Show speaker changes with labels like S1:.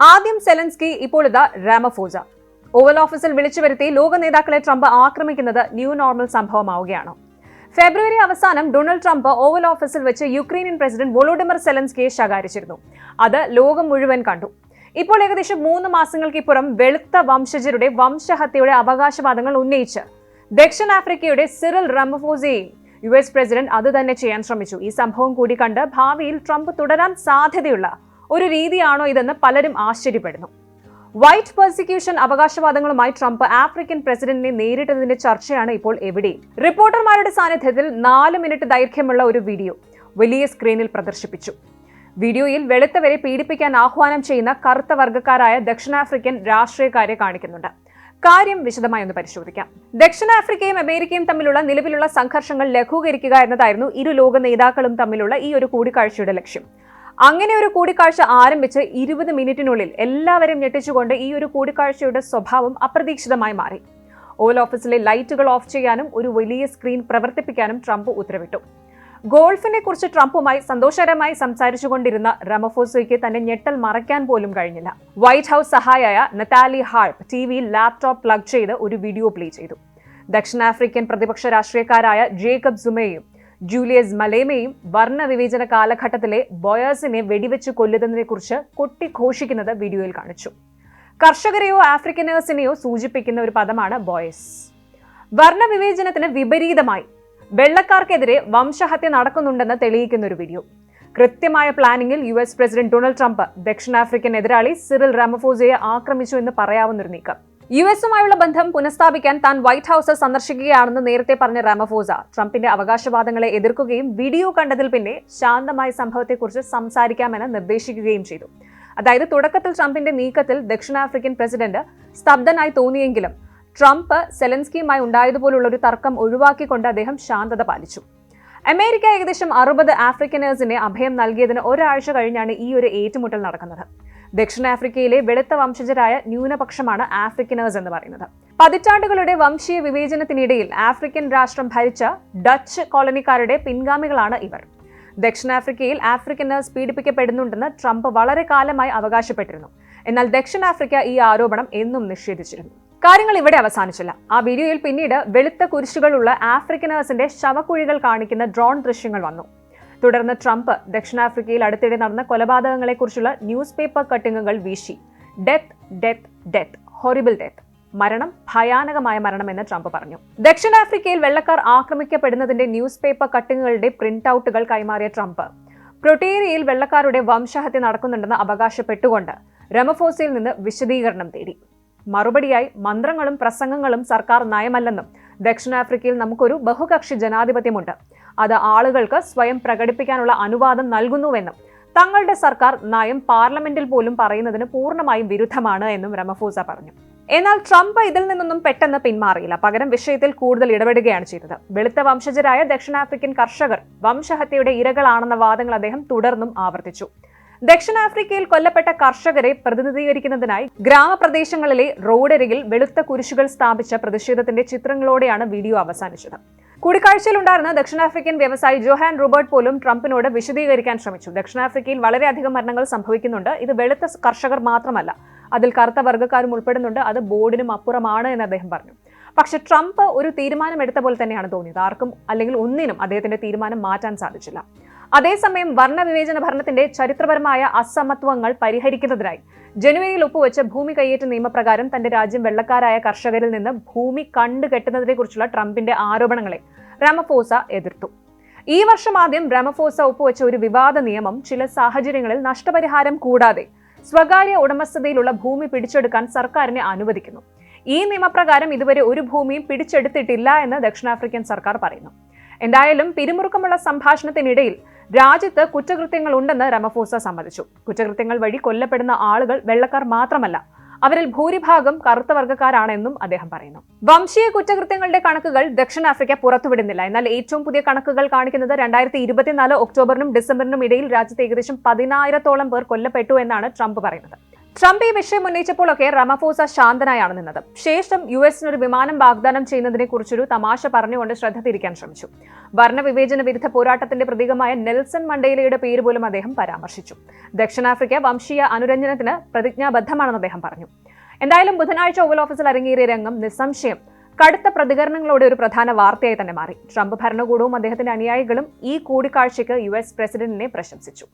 S1: ആദ്യം സെലൻസ്കി ഇപ്പോൾ ഇതാ രാമഫോജ. ഓവൽ ഓഫീസിൽ വിളിച്ചു വരുത്തി ലോക നേതാക്കളെ ട്രംപ് ആക്രമിക്കുന്നത് ന്യൂ നോർമൽ സംഭവമാവുകയാണ്. ഫെബ്രുവരി അവസാനം ഡൊണാൾഡ് ട്രംപ് ഓവൽ ഓഫീസിൽ വെച്ച് യുക്രൈനിയൻ പ്രസിഡന്റ് വോളോഡിമർ സെലൻസ്കിയെ ശകാരിച്ചിരുന്നു. അത് ലോകം മുഴുവൻ കണ്ടു. ഇപ്പോൾ ഏകദേശം മൂന്ന് മാസങ്ങൾക്കിപ്പുറം വെളുത്ത വംശജരുടെ വംശഹത്യയുടെ അവകാശവാദങ്ങൾ ഉന്നയിച്ച് ദക്ഷിണാഫ്രിക്കയുടെ സിറിൽ റമഫോസയെയും യു എസ് പ്രസിഡന്റ് അത് തന്നെ ചെയ്യാൻ ശ്രമിച്ചു. ഈ സംഭവം കൂടി കണ്ട് ഭാവിയിൽ ട്രംപ് തുടരാൻ സാധ്യതയുള്ള ഒരു രീതിയാണോ ഇതെന്ന് പലരും ആശ്ചര്യപ്പെടുന്നു. വൈറ്റ് പെർസിക്യൂഷൻ അവകാശവാദങ്ങളുമായി ട്രംപ് ആഫ്രിക്കൻ പ്രസിഡന്റിനെ നേരിട്ടതിന്റെ ചർച്ചയാണ് ഇപ്പോൾ എവിടെയും. റിപ്പോർട്ടർമാരുടെ സാന്നിധ്യത്തിൽ നാല് മിനിറ്റ് ദൈർഘ്യമുള്ള ഒരു വീഡിയോ വലിയ സ്ക്രീനിൽ പ്രദർശിപ്പിച്ചു. വീഡിയോയിൽ വെളുത്തവരെ പീഡിപ്പിക്കാൻ ആഹ്വാനം ചെയ്യുന്ന കറുത്ത വർഗക്കാരായ ദക്ഷിണാഫ്രിക്കൻ രാഷ്ട്രീയക്കാരെ കാണിക്കുന്നുണ്ട്. കാര്യം വിശദമായി ഒന്ന് പരിശോധിക്കാം. ദക്ഷിണാഫ്രിക്കയും അമേരിക്കയും തമ്മിലുള്ള നിലവിലുള്ള സംഘർഷങ്ങൾ ലഘൂകരിക്കുക എന്നതായിരുന്നു ഇരു ലോക നേതാക്കളും തമ്മിലുള്ള ഈ ഒരു കൂടിക്കാഴ്ചയുടെ ലക്ഷ്യം. അങ്ങനെ ഒരു കൂടിക്കാഴ്ച ആരംഭിച്ച് ഇരുപത് മിനിറ്റിനുള്ളിൽ എല്ലാവരും ഞെട്ടിച്ചുകൊണ്ട് ഈ ഒരു കൂടിക്കാഴ്ചയുടെ സ്വഭാവം അപ്രതീക്ഷിതമായി മാറി. ഓവൽ ഓഫീസിലെ ലൈറ്റുകൾ ഓഫ് ചെയ്യാനും ഒരു വലിയ സ്ക്രീൻ പ്രവർത്തിപ്പിക്കാനും ട്രംപ് ഉത്തരവിട്ടു. ഗോൾഫിനെ കുറിച്ച് ട്രംപുമായി സന്തോഷകരമായി സംസാരിച്ചുകൊണ്ടിരുന്ന റമഫോസോയ്ക്ക് തന്റെ ഞെട്ടൽ മറയ്ക്കാൻ പോലും കഴിഞ്ഞില്ല. വൈറ്റ് ഹൗസ് സഹായായ നതാലി ഹാർപ്പ് ടി വിയിൽ ലാപ്ടോപ്പ് പ്ലഗ് ചെയ്ത് ഒരു വീഡിയോ പ്ലേ ചെയ്തു. ദക്ഷിണാഫ്രിക്കൻ പ്രതിപക്ഷ രാഷ്ട്രീയക്കാരായ ജേക്കബ് സുമയും ജൂലിയസ് മലേമയും വർണവിവേചന കാലഘട്ടത്തിലെ ബോയേഴ്സിനെ വെടിവെച്ച് കൊല്ലുന്നതിനെക്കുറിച്ച് കൊട്ടിഘോഷിക്കുന്നത് വീഡിയോയിൽ കാണിച്ചു. കർഷകരെയോ ആഫ്രിക്കനേഴ്സിനെയോ സൂചിപ്പിക്കുന്ന ഒരു പദമാണ് ബോയസ് വർണവിവേചനത്തിന് വിപരീതമായി വെള്ളക്കാർക്കെതിരെ വംശഹത്യ നടക്കുന്നുണ്ടെന്ന് തെളിയിക്കുന്ന ഒരു വീഡിയോ. കൃത്യമായ പ്ലാനിങ്ങിൽ U S president Donald Trump ദക്ഷിണാഫ്രിക്കൻ എതിരാളി സിറിൽ റാമഫോസയെ ആക്രമിച്ചു എന്ന് പറയാവുന്നൊരു നീക്കം. യു എസുമായുള്ള ബന്ധം പുനഃസ്ഥാപിക്കാൻ താൻ വൈറ്റ് ഹൌസ് സന്ദർശിക്കുകയാണെന്ന് നേരത്തെ പറഞ്ഞ റാമഫോസ ട്രംപിന്റെ അവകാശവാദങ്ങളെ എതിർക്കുകയും വീഡിയോ കണ്ടതിൽ പിന്നെ ശാന്തമായ സംഭവത്തെക്കുറിച്ച് സംസാരിക്കാമെന്ന് നിർദ്ദേശിക്കുകയും ചെയ്തു. അതായത് തുടക്കത്തിൽ ട്രംപിന്റെ നീക്കത്തിൽ ദക്ഷിണാഫ്രിക്കൻ പ്രസിഡന്റ് സ്തബ്ധനായി തോന്നിയെങ്കിലും ട്രംപ് സെലൻസ്കിയുമായി ഉണ്ടായതുപോലുള്ള ഒരു തർക്കം ഒഴിവാക്കിക്കൊണ്ട് അദ്ദേഹം ശാന്തത പാലിച്ചു. അമേരിക്ക ഏകദേശം അറുപത് ആഫ്രിക്കനേഴ്സിനെ അഭയം നൽകിയതിന് ഒരാഴ്ച കഴിഞ്ഞാണ് ഈ ഒരു ഏറ്റുമുട്ടൽ നടക്കുന്നത്. ദക്ഷിണാഫ്രിക്കയിലെ വെളുത്ത വംശജരായ ന്യൂനപക്ഷമാണ് ആഫ്രിക്കനേഴ്സ് എന്ന് പറയുന്നത്. പതിറ്റാണ്ടുകളുടെ വംശീയ വിവേചനത്തിനിടയിൽ ആഫ്രിക്കൻ രാഷ്ട്രം ഭരിച്ച ഡച്ച് കോളനിക്കാരുടെ പിൻഗാമികളാണ് ഇവർ. ദക്ഷിണാഫ്രിക്കയിൽ ആഫ്രിക്കനേഴ്സ് പീഡിപ്പിക്കപ്പെടുന്നുണ്ടെന്ന് ട്രംപ് വളരെ കാലമായി അവകാശപ്പെട്ടിരുന്നു. എന്നാൽ ദക്ഷിണാഫ്രിക്ക ഈ ആരോപണം എന്നും നിഷേധിച്ചിരുന്നു. കാര്യങ്ങൾ ഇവിടെ അവസാനിച്ചില്ല. ആ വീഡിയോയിൽ പിന്നീട് വെളുത്ത കുരിശുകളുള്ള ആഫ്രിക്കനേഴ്സിന്റെ ശവക്കുഴികൾ കാണിക്കുന്ന ഡ്രോൺ ദൃശ്യങ്ങൾ വന്നു. തുടർന്ന് ട്രംപ് ദക്ഷിണാഫ്രിക്കയിൽ അടുത്തിടെ നടന്ന കൊലപാതകങ്ങളെക്കുറിച്ചുള്ള ന്യൂസ് പേപ്പർ കട്ടിങ്ങുകൾ വീശി. Death death death. Horrible death. മരണം ഭയാനകമായ മരണമെന്ന് ട്രംപ് പറഞ്ഞു. ദക്ഷിണാഫ്രിക്കയിൽ വെള്ളക്കാർ ആക്രമിക്കപ്പെടുന്നതിന്റെ ന്യൂസ് പേപ്പർ കട്ടിങ്ങുകളുടെ പ്രിന്റ് ഔട്ടുകൾ കൈമാറിയ ട്രംപ്. പ്രൊട്ടേരിയയിൽ വെള്ളക്കാരുടെ വംശഹത്യ നടക്കുന്നുണ്ടെന്ന് അവകാശപ്പെട്ടുകൊണ്ട് രമഫോസിൽ നിന്ന് വിശദീകരണം തേടി. മറുപടിയായി മന്ത്രങ്ങളും പ്രസംഗങ്ങളും സർക്കാർ നയമല്ലെന്നും ദക്ഷിണാഫ്രിക്കയിൽ നമുക്കൊരു ബഹുകക്ഷി ജനാധിപത്യമുണ്ട്. അത് ആളുകൾക്ക് സ്വയം പ്രകടിപ്പിക്കാനുള്ള അനുവാദം നൽകുന്നുവെന്നും തങ്ങളുടെ സർക്കാർ നയം പാർലമെന്റിൽ പോലും പറയുന്നതിന് പൂർണമായും വിരുദ്ധമാണ് എന്നും രമഫോസ പറഞ്ഞു. എന്നാൽ ട്രംപ് ഇതിൽ നിന്നൊന്നും പെട്ടെന്ന് പിന്മാറിയില്ല. പകരം വിഷയത്തിൽ കൂടുതൽ ഇടപെടുകയാണ് ചെയ്തത്. വെളുത്ത വംശജരായ ദക്ഷിണാഫ്രിക്കൻ കർഷകർ വംശഹത്യയുടെ ഇരകളാണെന്ന വാദങ്ങൾ അദ്ദേഹം തുടർന്നും ആവർത്തിച്ചു. ദക്ഷിണാഫ്രിക്കയിൽ കൊല്ലപ്പെട്ട കർഷകരെ പ്രതിനിധീകരിക്കുന്നതിനായി ഗ്രാമപ്രദേശങ്ങളിലെ റോഡരികിൽ വെളുത്ത കുരിശുകൾ സ്ഥാപിച്ച പ്രതിഷേധത്തിന്റെ ചിത്രങ്ങളോടെയാണ് വീഡിയോ അവസാനിച്ചത്. കൂടിക്കാഴ്ചയിലുണ്ടായിരുന്ന ദക്ഷിണാഫ്രിക്കൻ വ്യവസായി ജോഹാൻ റോബർട്ട് പോലും ട്രംപിനോട് വിശദീകരിക്കാൻ ശ്രമിച്ചു. ദക്ഷിണാഫ്രിക്കയിൽ വളരെയധികം മരണങ്ങൾ സംഭവിക്കുന്നുണ്ട്. ഇത് വെളുത്ത കർഷകർ മാത്രമല്ല അതിൽ കറുത്ത വർഗക്കാരും ഉൾപ്പെടുന്നുണ്ട്. അത് ബോർഡിനും അപ്പുറമാണ് എന്ന് അദ്ദേഹം പറഞ്ഞു. പക്ഷേ ട്രംപ് ഒരു തീരുമാനമെടുത്ത പോലെ തന്നെയാണ് തോന്നിയത്. ആർക്കും അല്ലെങ്കിൽ ഒന്നിനും അദ്ദേഹത്തിന്റെ തീരുമാനം മാറ്റാൻ സാധിച്ചില്ല. അതേസമയം വർണവിവേചന ഭരണത്തിന്റെ ചരിത്രപരമായ അസമത്വങ്ങൾ പരിഹരിക്കുന്നതിനായി ജനുവരിയിൽ ഒപ്പുവെച്ച ഭൂമി കയ്യേറ്റ നിയമപ്രകാരം തന്റെ രാജ്യം വെള്ളക്കാരായ കർഷകരിൽ നിന്ന് ഭൂമി കണ്ടുകെട്ടുന്നതിനെക്കുറിച്ചുള്ള ട്രംപിന്റെ ആരോപണങ്ങളെ രാമഫോസ എതിർത്തു. ഈ വർഷം ആദ്യം രാമഫോസ ഒപ്പുവെച്ച ഒരു വിവാദ നിയമം ചില സാഹചര്യങ്ങളിൽ നഷ്ടപരിഹാരം കൂടാതെ സ്വകാര്യ ഉടമസ്ഥതയിലുള്ള ഭൂമി പിടിച്ചെടുക്കാൻ സർക്കാരിനെ അനുവദിക്കുന്നു. ഈ നിയമപ്രകാരം ഇതുവരെ ഒരു ഭൂമിയും പിടിച്ചെടുത്തിട്ടില്ല എന്ന് ദക്ഷിണാഫ്രിക്കൻ സർക്കാർ പറയുന്നു. എന്തായാലും പിരിമുറുക്കമുള്ള സംഭാഷണത്തിനിടയിൽ രാജ്യത്ത് കുറ്റകൃത്യങ്ങൾ ഉണ്ടെന്ന് രമഫോസ സമ്മതിച്ചു. കുറ്റകൃത്യങ്ങൾ വഴി കൊല്ലപ്പെടുന്ന ആളുകൾ വെള്ളക്കാർ മാത്രമല്ല അവരിൽ ഭൂരിഭാഗം കറുത്ത വർഗക്കാരാണെന്നും അദ്ദേഹം പറയുന്നു. വംശീയ കുറ്റകൃത്യങ്ങളുടെ കണക്കുകൾ ദക്ഷിണാഫ്രിക്ക പുറത്തുവിടുന്നില്ല. എന്നാൽ ഏറ്റവും പുതിയ കണക്കുകൾ കാണിക്കുന്നത് രണ്ടായിരത്തി ഇരുപത്തിനാല് ഒക്ടോബറിനും ഡിസംബറിനും ഇടയിൽ രാജ്യത്ത് ഏകദേശം പതിനായിരത്തോളം പേർ കൊല്ലപ്പെട്ടു എന്നാണ് ട്രംപ് പറയുന്നത്. ട്രംപ് ഈ വിഷയം ഉന്നയിച്ചപ്പോഴൊക്കെ റമഫോസ ശാന്തനായാണ് നിന്നത്. ശേഷം യു എസിന് ഒരു വിമാനം വാഗ്ദാനം ചെയ്യുന്നതിനെ കുറിച്ചൊരു തമാശ പറഞ്ഞുകൊണ്ട് ശ്രദ്ധ തിരിക്കാൻ ശ്രമിച്ചു. വർണവിവേചന വിരുദ്ധ പോരാട്ടത്തിന്റെ പ്രതീകമായ നെൽസൺ മണ്ടേലയുടെ പേര് പോലും അദ്ദേഹം പരാമർശിച്ചു. ദക്ഷിണാഫ്രിക്ക വംശീയ അനുരഞ്ജനത്തിന് പ്രതിജ്ഞാബദ്ധമാണെന്ന് അദ്ദേഹം പറഞ്ഞു. എന്തായാലും ബുധനാഴ്ച ഓവൽ ഓഫീസിൽ അരങ്ങേറിയ രംഗം നിസ്സംശയം. കടുത്ത പ്രതികരണങ്ങളോടെ ഒരു പ്രധാന വാർത്തയായി തന്നെ മാറി. ട്രംപ് ഭരണകൂടവും അദ്ദേഹത്തിന്റെ അനുയായികളും ഈ കൂടിക്കാഴ്ചയ്ക്ക് യു എസ് പ്രസിഡന്റിനെ പ്രശംസിച്ചു.